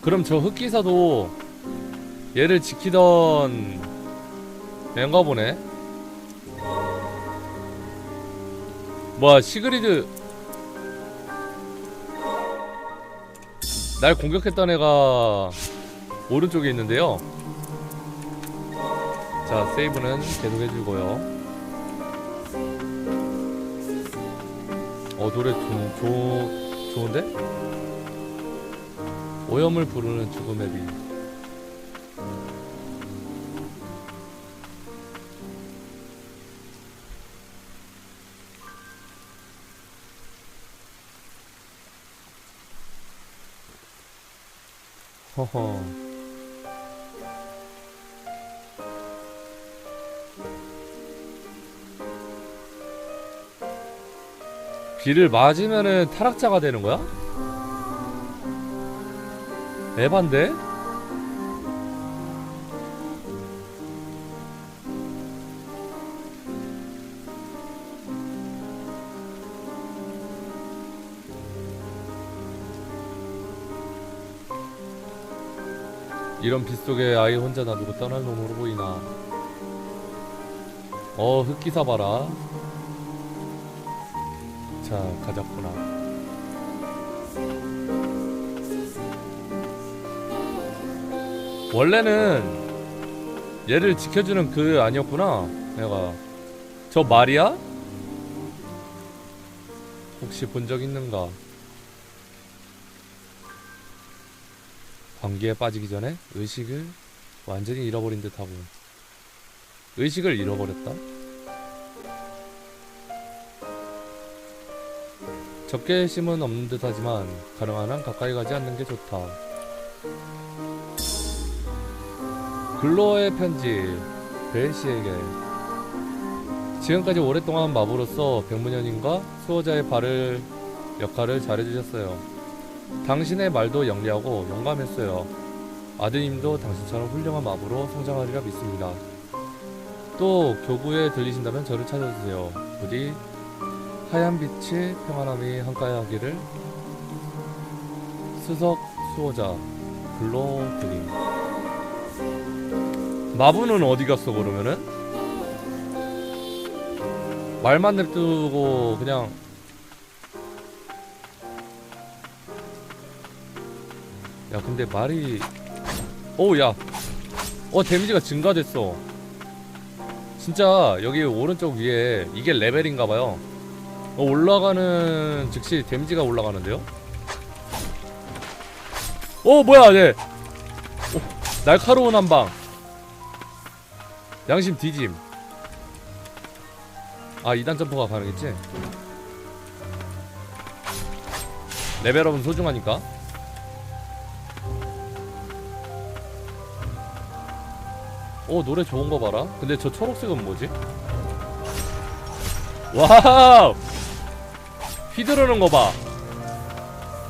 그럼 저 흑기사도 얘를 지키던 앤가 보네. 뭐야 시그리드 날 공격했던 애가 오른쪽에 있는데요. 자 세이브는 계속 해주고요. 어 노래 좀 좋, 좋은데? 오염을 부르는 죽음의 비. 허허. 비를 맞으면은 타락자가 되는 거야? 에반데? 이런 빗속에 아이 혼자 놔두고 떠날 놈으로 보이나? 어 흑기사 봐라. 자 가자꾸나 원래는 얘를 지켜주는 그 아니었구나 내가. 저 말이야? 혹시 본 적 있는가? 관계에 빠지기 전에 의식을 완전히 잃어버린 듯하고. 의식을 잃어버렸다? 적개심은 없는 듯하지만 가능한 한 가까이 가지 않는 게 좋다 글로의 편지 벨 씨에게 지금까지 오랫동안 마부로서 백문현인과 수호자의 발을 역할을 잘해주셨어요. 당신의 말도 영리하고 용감했어요. 아드님도 당신처럼 훌륭한 마부로 성장하리라 믿습니다. 또 교구에 들리신다면 저를 찾아주세요. 부디 하얀 빛의 평안함이 한가하기를 수석 수호자 글로 드림. 마부는 어디 갔어 그러면은? 말만 냅두고 그냥. 야 근데 말이 오야. 어 데미지가 증가됐어. 진짜 여기 오른쪽 위에 이게 레벨인가봐요. 어, 올라가는 즉시 데미지가 올라가는데요? 어 뭐야 얘. 어, 날카로운 한방 양심 뒤짐 아 2단 점퍼가 가능했지 레벨업은 소중하니까 오 노래 좋은 거 봐라 근데 저 초록색은 뭐지? 와우 휘두르는 거 봐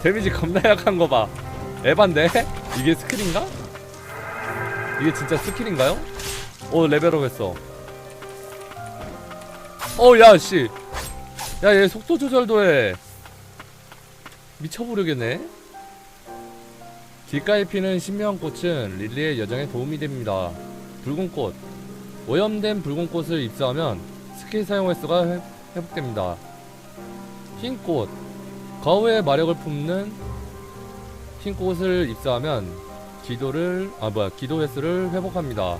데미지 겁나 약한 거 봐 에반데? 이게 스킬인가? 이게 진짜 스킬인가요? 오 레벨업 했어. 어야씨. 야 얘 속도 조절도 해. 미쳐버리겠네. 길가에 피는 신명한 꽃은 릴리의 여정에 도움이 됩니다. 붉은 꽃. 오염된 붉은 꽃을 입수하면 스킬 사용 횟수가 회- 회복됩니다. 흰꽃. 거우의 마력을 품는 흰꽃을 입수하면 기도를 아 뭐야 기도 횟수를 회복합니다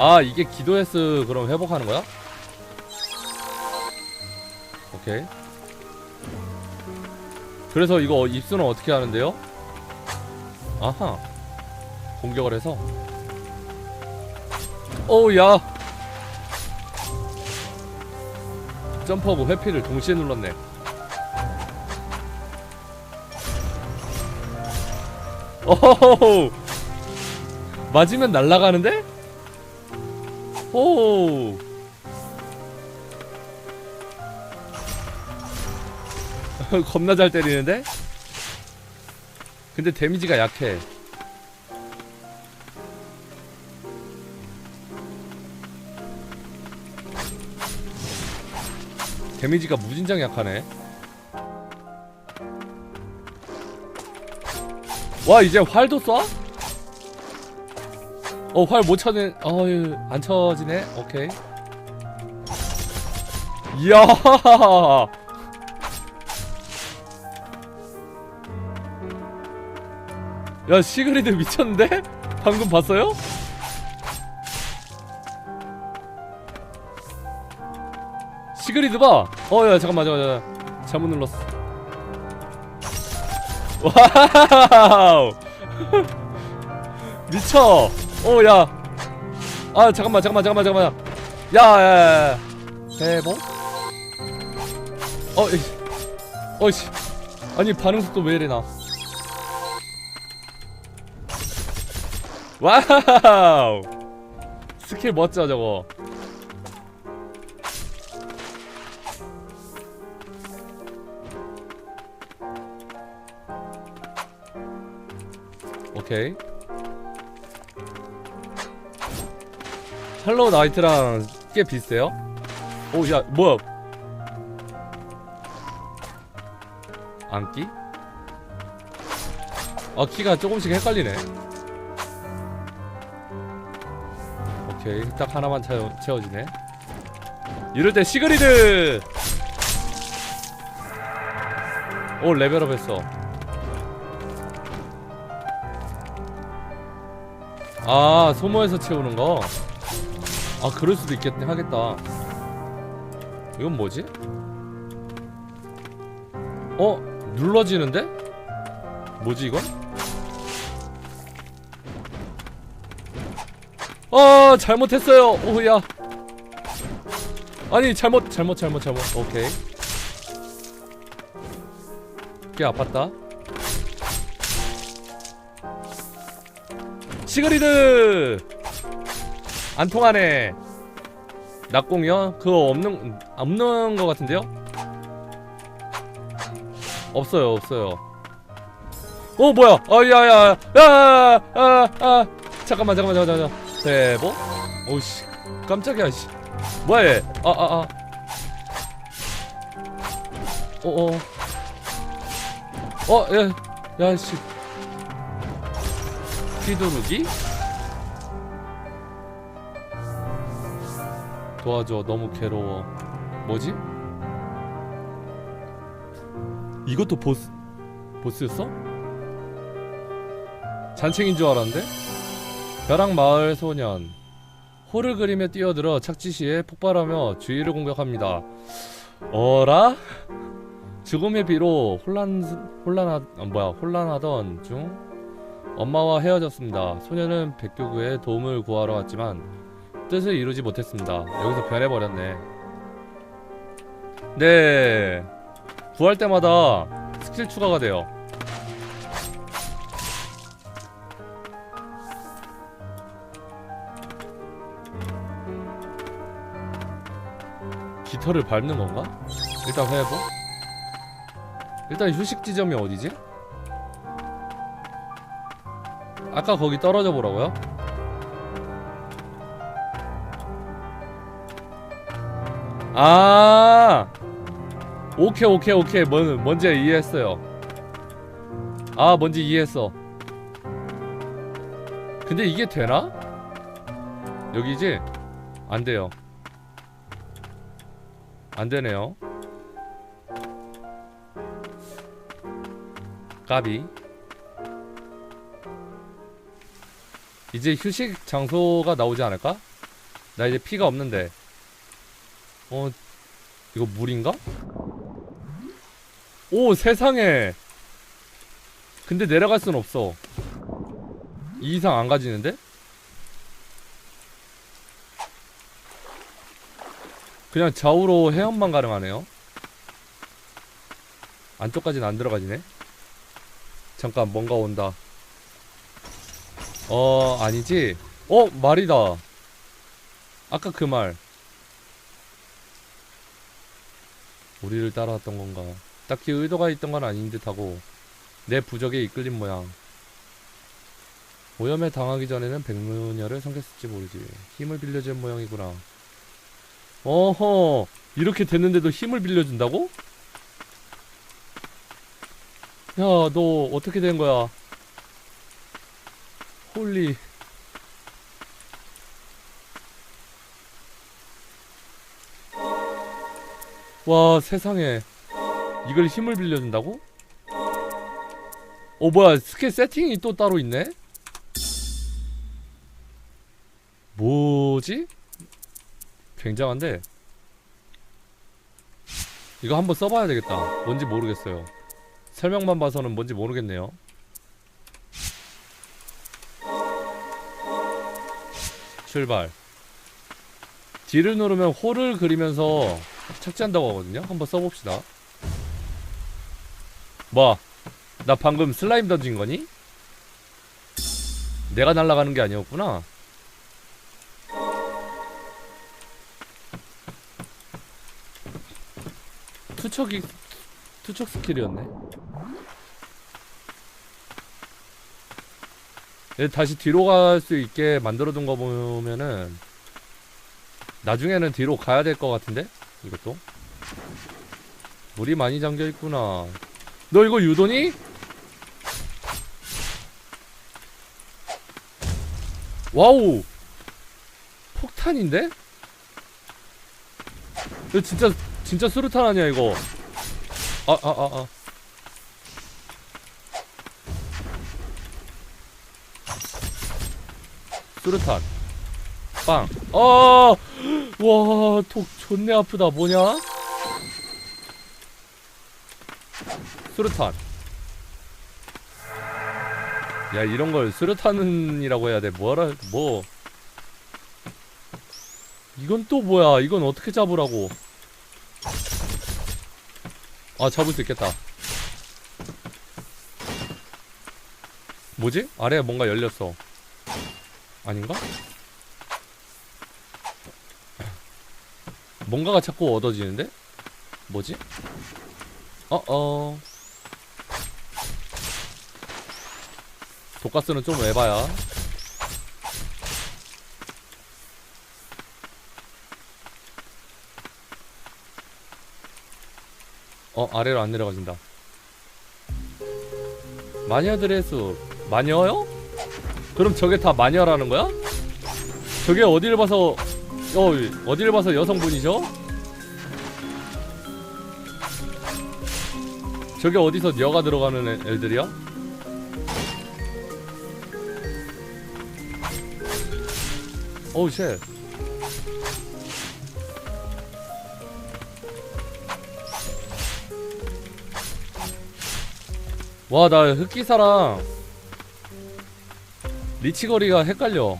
아 이게 기도 횟수 그럼 회복하는 거야? 오케이 그래서 이거 입수는 어떻게 하는데요? 아하 공격을 해서 오우야 점프하고 회피를 동시에 눌렀네 오호호호 맞으면 날아가는데? 오 겁나 잘 때리는데? 근데 데미지가 약해 데미지가 무진장 약하네 와 이제 활도 쏴? 어 활 못 쳐는 어유 안 쳐지네 오케이 이야 야 시그리드 미쳤는데? 방금 봤어요? 시그리드 봐! 어, 야, 잠깐만, 잠깐만, 잠깐만. 잘못 눌렀어. 와우! 미쳐! 어, 야. 아, 잠깐만, 잠깐만, 잠깐만, 잠깐만. 야, 야, 야, 야. 대보? 어. 어이씨. 아니, 반응 속도 왜 이래, 나. 와우! 스킬 멋져, 저거. 오케이. 할로우 나이트랑 꽤 비슷해요? 오, 야, 뭐야? 안기? 아, 키가 조금씩 헷갈리네. 오케이, 딱 하나만 채워, 채워지네. 이럴 때 시그리드! 오, 레벨업 했어. 아 소모해서 채우는 거. 아 그럴 수도 있겠네 하겠다. 이건 뭐지? 어 눌러지는데? 뭐지 이건? 아 잘못했어요. 오야. 아니 잘못 잘못 잘못 잘못. 오케이. 꽤 아팠다. 시그리드 안 통하네 낙공이요? 그거 없는 없는 거 같은데요? 없어요 없어요. 어 뭐야? 아야야야야야 아, 잠깐만 잠깐만 잠깐만 잠깐만. 대보? 오씨. 깜짝이야 씨. 뭐야 얘? 아아아. 어어. 어, 야, 야, 씨. 휘두르기? 도와줘 너무 괴로워 뭐지? 이것도 보스 보스였어? 잔챙인 줄 알았는데? 벼락 마을 소년 호를 그리며 뛰어들어 착지 시에 폭발하며 주위를 공격합니다 어라? 죽음의 비로 혼란 혼란하 아, 뭐야 혼란하던 중 엄마와 헤어졌습니다. 소녀는 백교구에 도움을 구하러 왔지만 뜻을 이루지 못했습니다. 여기서 변해버렸네. 네. 구할 때마다 스킬 추가가 돼요. 깃털을 밟는 건가? 일단 회복. 일단 휴식 지점이 어디지? 아까 거기 떨어져 보라고요? 아 오케이 오케이 오케이 뭔 뭔지 이해했어요 아 뭔지 이해했어 근데 이게 되나? 여기지? 안 돼요 안 되네요 까비 이제 휴식 장소가 나오지 않을까? 나 이제 피가 없는데. 어, 이거 물인가? 오, 세상에! 근데 내려갈 순 없어. 이 이상 안 가지는데? 그냥 좌우로 헤엄만 가능하네요. 안쪽까지는 안 들어가지네. 잠깐, 뭔가 온다. 어 아니지 어 말이다 아까 그말 우리를 따라왔던 건가? 딱히 의도가 있던 건 아닌 듯하고 내 부적에 이끌린 모양. 오염에 당하기 전에는 백문녀를 섬겼을지 모르지. 힘을 빌려준 모양이구나. 어허 이렇게 됐는데도 힘을 빌려준다고? 야 너 어떻게 된 거야? 홀리 와 세상에 이걸 힘을 빌려준다고? 어 뭐야 스킬 세팅이 또 따로 있네? 뭐지? 굉장한데 이거 한번 써봐야 되겠다 뭔지 모르겠어요 설명만 봐서는 뭔지 모르겠네요 출발 D를 누르면 홀을 그리면서 착지한다고 하거든요 한번 써봅시다 뭐? 나 방금 슬라임 던진 거니? 내가 날아가는 게 아니었구나 투척이 투척 스킬이었네 얘 다시 뒤로 갈 수 있게 만들어둔 거 보면은 나중에는 뒤로 가야 될 것 같은데 이것도 물이 많이 잠겨 있구나 너 이거 유도니? 와우 폭탄인데? 이거 진짜 진짜 수류탄 아니야 이거 아아 아아 수류탄 빵. 어! 와, 톡 존내 아프다. 뭐냐? 수류탄. 야, 이런 걸 수류탄이라고 해야 돼. 뭐라 뭐 이건 또 뭐야? 이건 어떻게 잡으라고? 아, 잡을 수 있겠다. 뭐지? 아래에 뭔가 열렸어. 아닌가? 뭔가가 자꾸 얻어지는데? 뭐지? 어어 독가스는 좀 에바야 어 아래로 안 내려가진다 마녀들의 숲 마녀요? 그럼 저게 다 마녀라는 거야? 저게 어디를 봐서 어, 어디를 봐서 여성분이죠? 저게 어디서 여가 들어가는 애, 애들이야? 오우 쉣 와, 나 흑기사랑 리치거리가 헷갈려.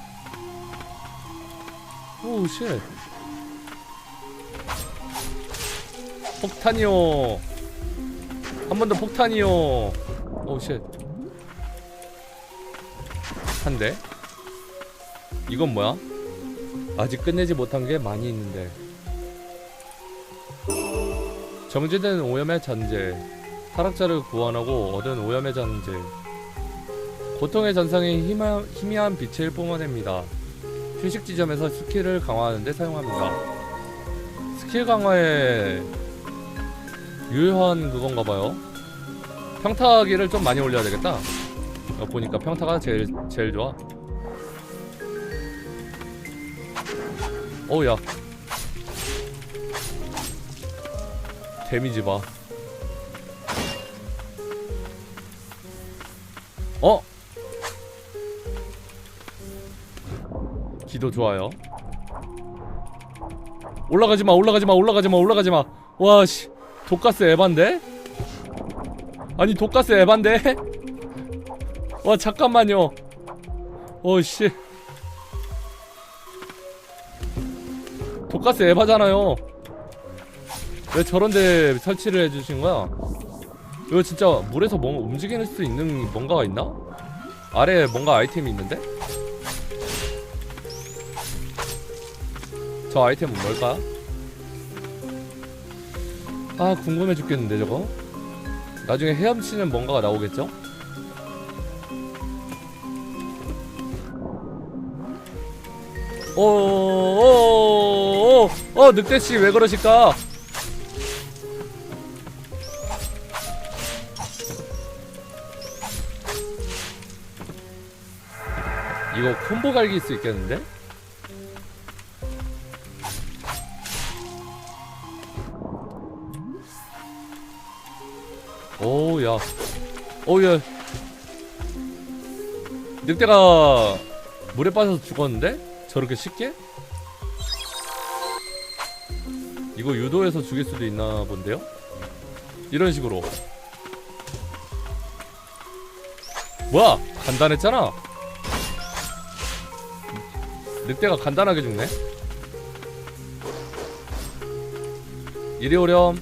오우 쉣. 폭탄이요. 한 번 더 폭탄이요. 오우 쉣. 한대 이건 뭐야? 아직 끝내지 못한 게 많이 있는데. 정제된 오염의 잔재 타락자를 구원하고 얻은 오염의 잔재 고통의 전상에 희미한 빛을 뿜어냅니다 휴식 지점에서 스킬을 강화하는 데 사용합니다. 스킬 강화에 유효한 그건가 봐요. 평타기를 좀 많이 올려야 되겠다. 어, 보니까 평타가 제일 제일 좋아. 어우야. 데미지 봐. 어? 기도 좋아요. 올라가지 마, 올라가지 마, 올라가지 마, 올라가지 마. 와, 씨. 독가스 에반데? 아니, 독가스 에반데? 와, 잠깐만요. 어, 씨. 독가스 에바잖아요. 왜 저런데 설치를 해주신 거야? 이거 진짜 물에서 뭔가 움직일 수 있는 뭔가가 있나? 아래에 뭔가 아이템이 있는데? 저 아이템은 뭘까? 아 궁금해 죽겠는데 저거 나중에 헤엄치는 뭔가가 나오겠죠? 오오오오 어, 늑대씨 왜 그러실까? 이거 콤보 갈길 수 있겠는데? 오야. 오야. 늑대가 물에 빠져서 죽었는데? 저렇게 쉽게? 이거 유도해서 죽일 수도 있나 본데요? 이런 식으로. 뭐야? 간단했잖아. 늑대가 간단하게 죽네. 이리 오렴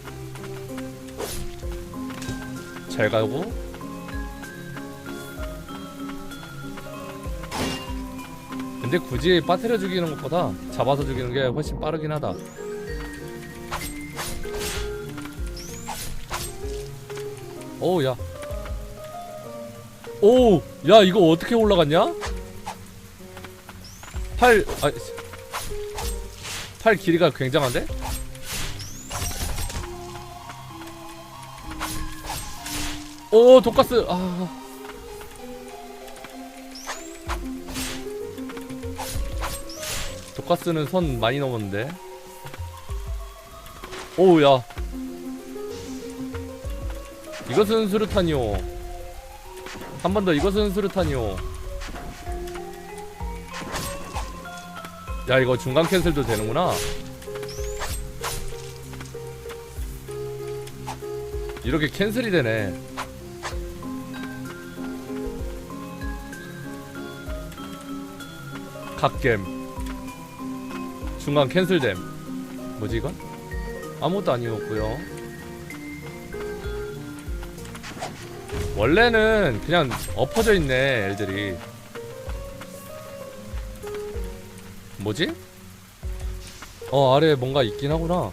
잘 가고 근데 굳이 빠뜨려 죽이는 것보다 잡아서 죽이는 게 훨씬 빠르긴 하다 오우 야 오우 야 이거 어떻게 올라갔냐? 팔, 아, 씨. 팔 길이가 굉장한데? 오, 독가스, 아. 독가스는 선 많이 넘었는데. 오우, 야. 이것은 수류탄이오. 한번 더 이것은 수류탄이오. 야 이거 중간 캔슬도 되는구나 이렇게 캔슬이 되네 갓겜. 중간 캔슬됨. 뭐지 이건? 아무것도 아니었고요. 원래는 그냥 엎어져 있네 애들이. 뭐지? 어 아래에 뭔가 있긴 하구나.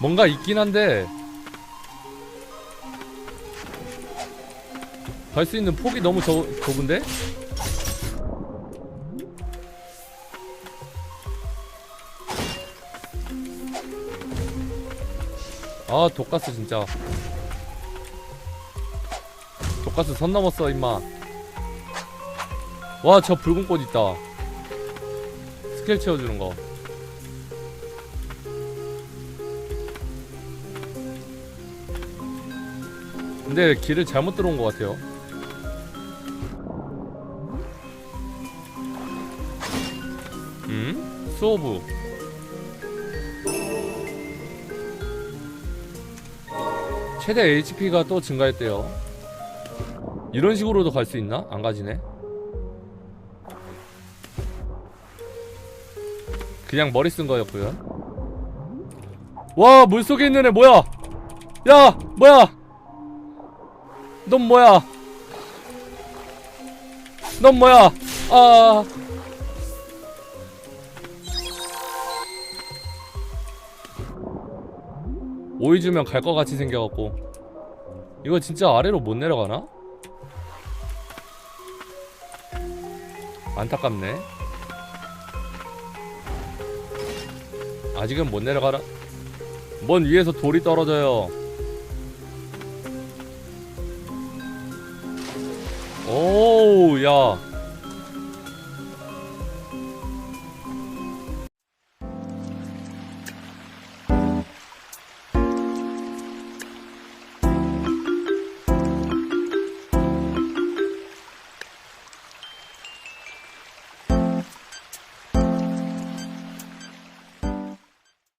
뭔가 있긴 한데 갈 수 있는 폭이 너무 좁, 좁은데? 아 독가스 진짜. 독가스 선 넘었어 임마. 와 저 붉은 꽃 있다. 스킬 채워주는 거. 근데 길을 잘못 들어온 것 같아요 음? 수호부 최대 HP가 또 증가했대요 이런 식으로도 갈 수 있나? 안 가지네 그냥 머리 쓴 거였고요. 와 물속에 있는 애 뭐야? 야 뭐야? 넌 뭐야? 넌 뭐야? 아 오이 주면 갈 것 같이 생겨갖고 이거 진짜 아래로 못 내려가나? 안타깝네. 아직은 못 내려가라. 먼 위에서 돌이 떨어져요. 오우, 야.